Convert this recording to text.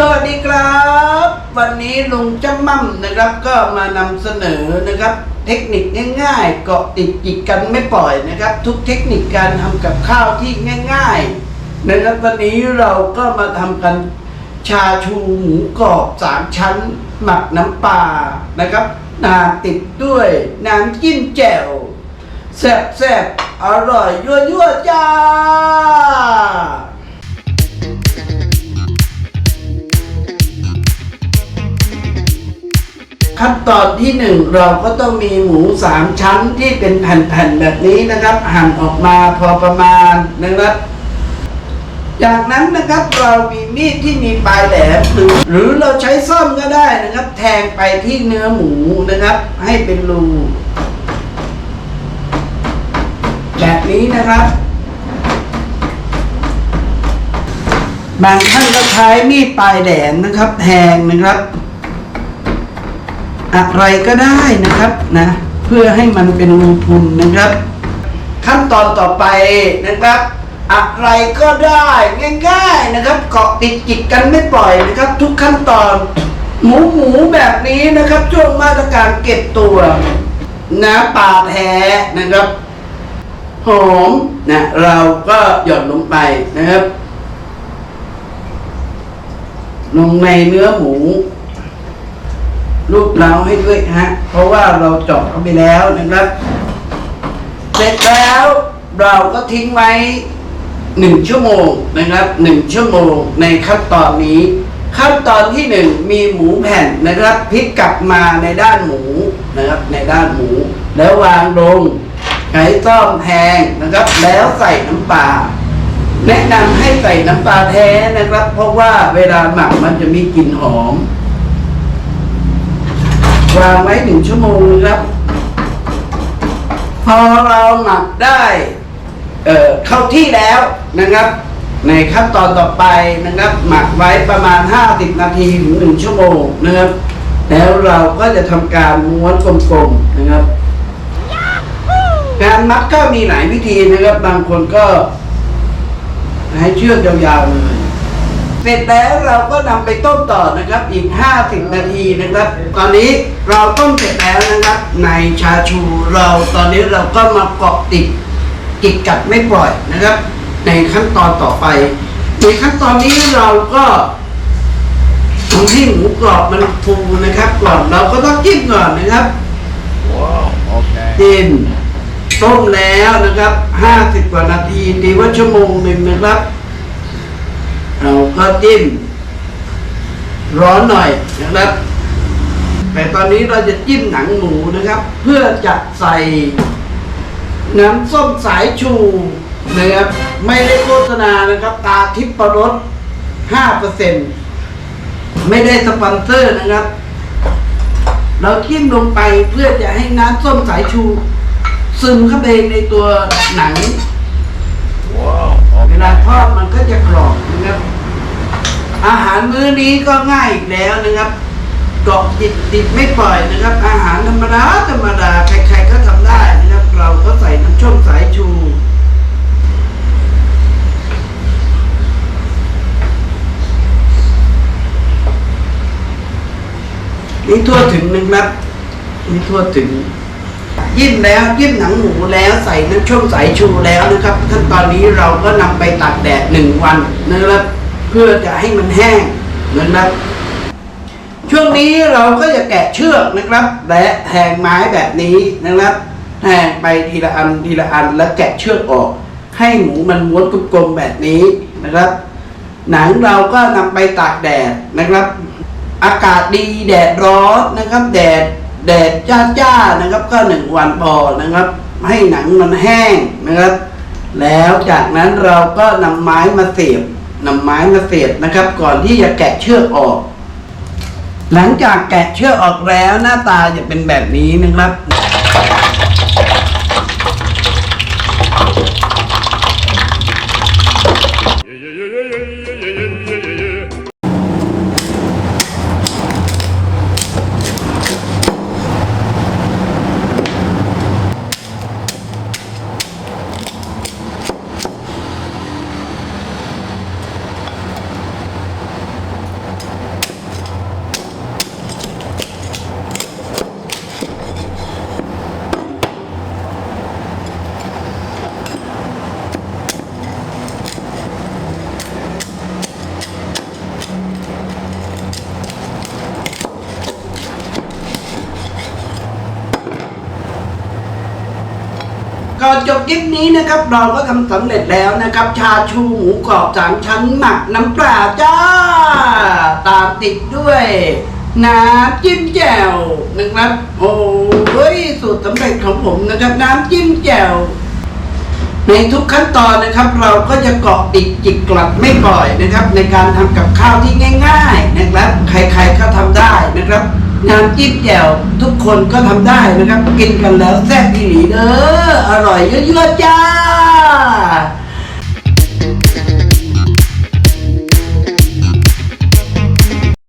สวัสดีครับ วันนี้ลุงจำมั่มนะครับ ก็มานำเสนอนะครับ เทคนิคง่ายๆเกาะติดจิกกันไม่ปล่อยนะครับ ทุกเทคนิคการทำกับข้าวที่ง่ายๆนะครับวันนี้เราก็มาทำกันชาชูหมูกรอบสามชั้น หมักน้ำปลานะครับนาติดด้วยน้ำจิ้มแจ่วแซ่บๆอร่อยยั่วๆจ้า ขั้นตอนที่หนึ่งเราก็ต้องมีหมูสามชั้นที่เป็นแผ่นๆแบบนี้นะครับ หั่นออกมาพอประมาณนะครับ จากนั้นนะครับเรามีมีดที่มีปลายแหลมหรือหรือเราใช้ซ่อมก็ได้นะครับ แทงไปที่เนื้อหมูนะครับ ให้เป็นรูแบบนี้นะครับ บางท่านก็ใช้มีดปลายแหลมนะครับแทงนะครับ อะไรก็ได้นะครับนะเพื่อให้มันเป็นรูพุนนะครับ ขั้นตอนต่อไปนะครับอะไรก็ได้ง่าย ๆนะครับ เกาะติดจิตกันไม่ปล่อยนะครับ ทุกขั้นตอน หมูหมูแบบนี้นะครับ ช่วงมาตรการเก็บตัวน้ำปลาแท้นะครับหอมนะเราก็หย่อนลงไปนะครับ ลงในเนื้อหมู รูปเราให้ด้วยฮะ เพราะว่าเราเจาะเข้าไปแล้วนะครับ เสร็จแล้วเราก็ทิ้งไว้หนึ่งชั่วโมงนะครับหนึ่งชั่วโมงในขั้นตอนนี้ ขั้นตอนที่หนึ่งมีหมูแผ่นนะครับพลิกกลับมาในด้านหมูนะครับในด้านหมู แล้ววางลงใช้ซ่อมแทงนะครับ แล้วใส่น้ำปลาแนะนำให้ใส่น้ำปลาแท้นะครับ เพราะว่าเวลาหมักมันจะมีกลิ่นหอม วางไว้หนึ่งชั่วโมงนะครับ พอเราหมักได้เอ่อเข้าที่แล้วนะครับ ในขั้นตอนต่อไปนะครับ หมักไว้ประมาณ 50 นาทีถึงหนึ่งชั่วโมงนะครับ แล้วเราก็จะทำการม้วนกลมๆนะครับการมัดก็มีหลายวิธีนะครับ บางคนก็ให้เชือกยาวๆเลย เสร็จแล้วเราก็นำไปต้มต่อนะครับอีก 50 นาทีนะครับ ตอนนี้เราต้มเสร็จแล้วนะครับ ในชาชูเราตอนนี้เราก็มาเกาะติดกิดกัดไม่ปล่อยนะครับ ในขั้นตอนต่อไปในขั้นตอนนี้เราก็ทำให้หมูกรอบมันฟูนะครับ ก่อนเราก็ต้องจิ้มก่อนนะครับ Wow, okay. จิ้มต้มแล้วนะครับห้าสิบกว่านาทีดีว่าชั่วโมงหนึ่งนะครับ เราก็จิ้มร้อนหน่อยนะครับ แต่ตอนนี้เราจะจิ้มหนังหมูนะครับ เพื่อจะใส่น้ำส้มสายชูนะครับไม่ได้โฆษณานะครับ ตาทิพย์ประรสห้าเปอร์เซ็นไม่ได้สปอนเซอร์นะครับ เราจิ้มลงไปเพื่อจะให้น้ำส้มสายชู ซึมเข้าไปในตัวหนัง Wow, เว ลาทอดมันก็จะกรอบนะครับ อาหารมื้อนี้ก็ง่ายอีกแล้วนะครับเกาะติดติดไม่ปล่อยนะครับ อาหารธรรมดาธรรมดาใครๆก็ทำได้นะครับ เราก็ใส่น้ำช่มสายชูนี่ทั่วถึงนะครับนี่ทั่วถึง ยิ้มแล้วยิ้มหนังหมูแล้วใส่น้ำช่มสายชูแล้วนะครับขั้นตอนนี้เราก็นำไปตากแดดหนึ่งวันนะครับเพื่อจะให้มันแห้งนะครับช่วงนี้เราก็จะแกะเชือกนะครับ และแทงไม้แบบนี้นะครับแทงไปทีละอันทีละอันแล้วแกะเชือกออก ให้หมูมันม้วนกลมๆแบบนี้นะครับ หนังเราก็นำไปตากแดดนะครับ อากาศดีแดดร้อนนะครับ แดด แดดจ้าๆนะครับ ก็หนึ่งวันพอนะครับ ให้หนังมันแห้งนะครับ แล้วจากนั้นเราก็นำไม้มาเสียบนำไม้มาเสียบนะครับ ก่อนที่จะแกะเชือกออก หลังจากแกะเชือกออกแล้วหน้าตาจะเป็นแบบนี้นะครับ ก่อนจบคลิปนี้นะครับเราก็ทำสำเร็จแล้วนะครับ ชาชูหมูกรอบสามชั้นหมักน้ำปลาจ้า ตามติดด้วยน้ำจิ้มแจ่วนะครับ โอ้ยสูตรสำเร็จของผมนะครับน้ำจิ้มแจ่วในทุกขั้นตอนนะครับ เราก็จะเกาะติดจิกกลัดไม่ปล่อยนะครับ ในการทำกับข้าวที่ง่าย ๆ นะครับ ใครๆก็ทำได้นะครับ น้ำจิ้มแจ่วทุกคนก็ทำได้นะครับ กินกันแล้วแซ่บดีหลีเด้ออร่อยเยอะๆจ้า